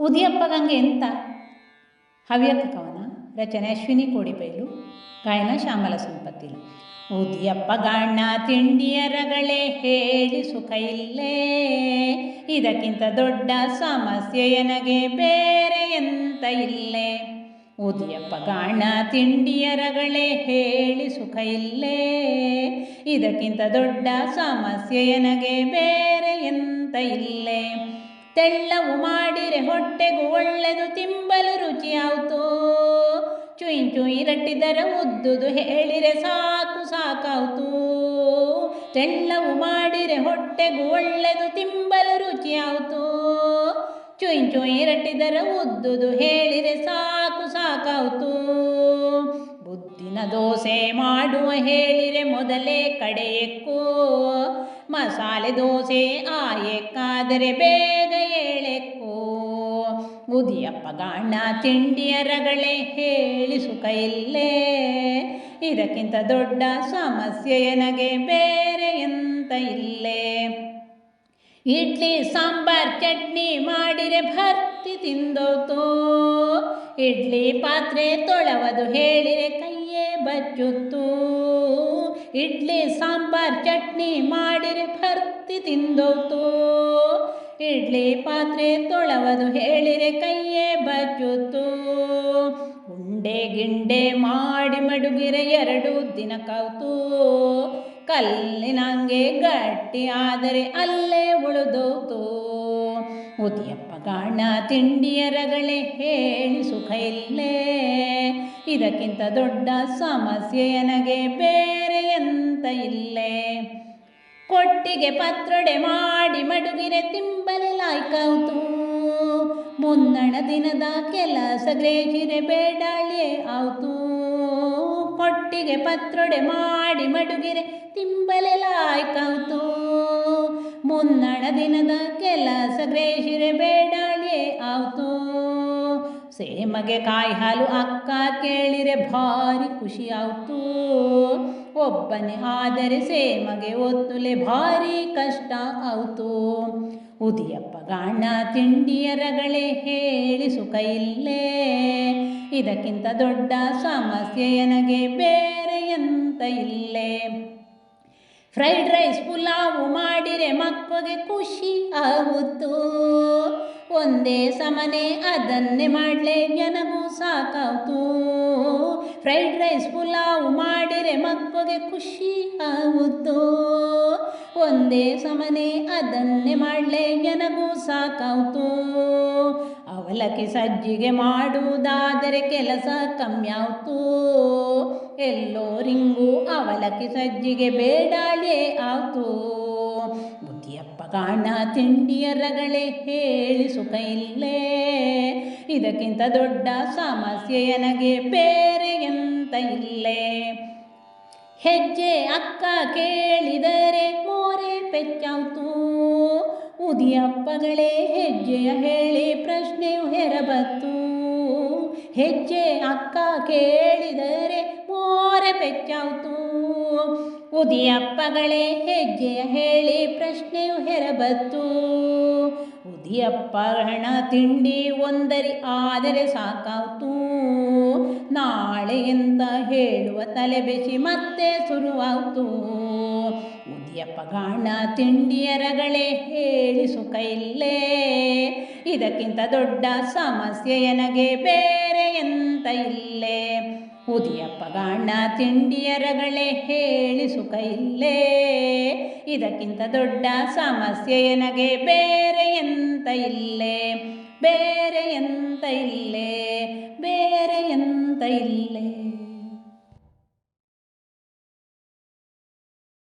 ಉದಿಯಪ್ಪ ಗಂಗೆ ಎಂತ? ಹವ್ಯಕ ಕವನ, ರಚನೆ ಅಶ್ವಿನಿ ಕೋಡಿಬೈಲು ಗಾಯನ ಶ್ಯಾಮಲ ಸಂಪತ್ತಿಲ. ಉದಿಯಪ್ಪ ಗಾಣ ತಿಂಡಿಯ ರಗಳೆ ಹೇಳಿ ಸುಖ ಇಲ್ಲೇ. ಇದಕ್ಕಿಂತ ದೊಡ್ಡ ಸಮಸ್ಯೆ ನನಗೆ ಬೇರೆ ಎಂತ ಇಲ್ಲೇ? ಉದಿಯಪ್ಪ ಗಾಣ ತಿಂಡಿಯ ರಗಳೆ ಹೇಳಿ ಸುಖ ಇಲ್ಲೇ. ಇದಕ್ಕಿಂತ ದೊಡ್ಡ ಸಮಸ್ಯೆ ನನಗೆ ಬೇರೆ ಎಂತ ಇಲ್ಲೇ? ತೆಳ್ಳವು ಮಾಡಿರೆ ಹೊಟ್ಟೆಗೂ ಒಳ್ಳೆದು ತಿಂಬಲು ರುಚಿಯಾವುತು ಚುಯಿ ಚುಯಿ ರಟ್ಟಿದರ ಉದ್ದುದು ಹೇಳಿರೆ ಸಾಕು ಸಾಕಾವ್ತು ತೆಳ್ಳವು ಮಾಡಿರೆ ಹೊಟ್ಟೆಗೂ ಒಳ್ಳೆದು ತಿಂಬಲು ರುಚಿಯಾವುತು ಚುಯಿ ಚುಯಿ ರಟ್ಟಿದರ ಉದ್ದುದು ಹೇಳಿರೆ ಸಾಕು ಸಾಕಾವುತು ಬುದ್ದಿನ ದೋಸೆ ಮಾಡುವ ಹೇಳಿರೆ ಮೊದಲೇ ಕಡೆಯಕ್ಕೋ ಮಸಾಲೆ ದೋಸೆ ಆಯಕ್ಕಾದರೆ ಬೇಗ ಉದಿಯಪ್ಪ ಗಾಣ ತಿಂಡಿಯ ರಗಳೆ ಹೇಳಿ ಸುಖ ಇಲ್ಲೇ ಇದಕ್ಕಿಂತ ದೊಡ್ಡ ಸಮಸ್ಯೆ ನನಗೆ ಬೇರೆ ಎಂತ ಇಲ್ಲೇ. ಇಡ್ಲಿ, ಸಾಂಬಾರ್, ಚಟ್ನಿ ಮಾಡಿರೆ ಭರ್ತಿ ತಿಂದೋತು. ಇಡ್ಲಿ ಪಾತ್ರೆ ತೊಳವದು ಹೇಳಿರೆ ಕೈಯೇ ಬಚ್ಚುತ್ತು ಇಡ್ಲಿ, ಸಾಂಬಾರ್, ಚಟ್ನಿ ಮಾಡಿರೆ ಭರ್ತಿ ತಿಂದೋತು. ಇಡ್ಲಿ ಪಾತ್ರೆ ತೊಳವದು ಹೇಳಿರೆ ಕೈಯೇ ಬಚ್ಚುತ್ತು ಉಂಡೆ ಗಿಂಡೆ ಮಾಡಿ ಮಡುಗಿರೆ ಎರಡು ದಿನ ಕೌತು ಕಲ್ಲಿನಂಗೆ ಗಟ್ಟಿ ಆದರೆ ಅಲ್ಲೇ ಉಳಿದೋತು. ಉದಿಯಪ್ಪ ಗಾಣ ತಿಂಡಿಯರಗಳೇ ಹೇಳಿ ಸುಖ ಇಲ್ಲೇ. ಇದಕ್ಕಿಂತ ದೊಡ್ಡ ಸಮಸ್ಯೆ ನನಗೆ ಬೇರೆ ಎಂತ ಇಲ್ಲೇ. ಕೊಟ್ಟಿಗೆ ಪತ್ರೊಡೆ ಮಾಡಿ ಮಡುಗಿರೆ ತಿಂಬಲೆ ಲಾಯ್ಕೌತು ಮುನ್ನಣ ದಿನದ ಕೆಲಸ ಗ್ರೇಜಿರೆ ಬೇಡಾಳಿಯೇ ಆವತು. ಕೊಟ್ಟಿಗೆ ಪತ್ರೊಡೆ ಮಾಡಿ ಮಡುಗಿರೆ ತಿಂಬಲೆ ಲಾಯ್ಕೌತು ಮುನ್ನಣ ದಿನದ ಕೆಲಸ ಗ್ರೇಜಿರೆ ಬೇಡಾಳಿಯೇ ಆವತು. ಸೇಮಗೆ ಕಾಯಿ ಹಾಲು ಅಕ್ಕ ಕೇಳಿರೆ ಭಾರಿ ಖುಷಿ ಆವ್ತು. ಒಬ್ಬನೇ ಆದರೆ ಸೇಮಗೆ ಒತ್ತುಲೆ ಭಾರಿ ಕಷ್ಟ ಆಯ್ತು ಉದಿಯಪ್ಪ ಗಾಣ ತಿಂಡಿಯರಗಳೇ ಹೇಳಿ ಸುಖ ಇಲ್ಲೇ. ಇದಕ್ಕಿಂತ ದೊಡ್ಡ ಸಮಸ್ಯೆ ನನಗೆ ಬೇರೆ ಎಂತ ಇಲ್ಲೇ. ಫ್ರೈಡ್ ರೈಸ್ ಪುಲಾವು ಮಾಡಿರೆ ಮಕ್ಕಳಿಗೆ ಖುಷಿ ಆಗುತ್ತು? ಒಂದೇ ಸಮನೆ ಅದನ್ನೇ ಮಾಡಲೇ ನನಗೂ ಸಾಕಾಯ್ತು ಫ್ರೈಡ್ ರೈಸ್ ಪುಲಾವು ಮಾಡಿರೆ ಮಕ್ಕಳಿಗೆ ಖುಷಿ ಆಗುತ್ತು? ಒಂದೇ ಸಮನೆ ಅದನ್ನೇ ಮಾಡಲೇ ನನಗೂ ಸಾಕಾಯ್ತು ಅವಲಕ್ಕಿ ಸಜ್ಜಿಗೆ ಮಾಡುವುದಾದರೆ ಕೆಲಸ ಕಮ್ಮಿ ಆಯ್ತು ಎಲ್ಲೋರಿಂಗೂ ಅವಲಕ್ಕಿ ಸಜ್ಜಿಗೆ ಬೇಡಾಳೆ ಆಯ್ತು ಬುದ್ಧಿಯಪ್ಪ ಕಾಣ ತಿಂಡಿಯರಗಳೇ ಹೇಳಿ ಸುಖ ಇಲ್ಲೇ. ಇದಕ್ಕಿಂತ ದೊಡ್ಡ ಸಮಸ್ಯೆ ನನಗೆ ಬೇರೆ ಎಂತ ಇಲ್ಲೇ. ಹೆಜ್ಜೆ ಅಕ್ಕ ಕೇಳಿದರೆ ಮೋರೆ ಪೆಚ್ಚಾವ್ತು ಉದಿಯಪ್ಪಗಳೇ, ಹೆಜ್ಜೆಯ ಹೇಳಿ ಪ್ರಶ್ನೆಯು ಹೆರಬತ್ತು. ಹೆಜ್ಜೆ ಅಕ್ಕ ಕೇಳಿದರೆ ಮೋರೆ ಪೆಚ್ಚಾವ್ತು ಉದಿಯಪ್ಪಗಳೇ, ಹೆಜ್ಜೆಯ ಹೇಳಿ ಪ್ರಶ್ನೆಯು ಹೆರಬತ್ತು. ಉದಿಯಪ್ಪ ಹಣ ತಿಂಡಿ ಒಂದರಿ ಆದರೆ ಸಾಕಾವ್ತು ನಾಳೆ ಎಂತ ಹೇಳುವ ತಲೆ ಬೆಸಿ ಮತ್ತೆ ಶುರುವಾಯ್ತು ಉದಿಯಪ್ಪ ಗಾಣ ತಿಂಡಿಯರಗಳೇ ಹೇಳಿಸು ಇಲ್ಲೇ. ಇದಕ್ಕಿಂತ ದೊಡ್ಡ ಸಮಸ್ಯೆ ನನಗೆ ಬೇರೆ ಎಂತ ಇಲ್ಲೇ. ಉದಿಯ ಪಗಾಣ ತಿಂಡಿಯರಗಳೇ ಹೇಳಿಸು ಕೈಲ್ಲೇ ಇದಕ್ಕಿಂತ ದೊಡ್ಡ ಸಮಸ್ಯೆ ನನಗೆ ಬೇರೆ ಎಂತ ಇಲ್ಲೇ. ಬೇರೆ ಎಂತ ಇಲ್ಲೇ. ಬೇರೆ ಎಂತ ಇಲ್ಲೇ.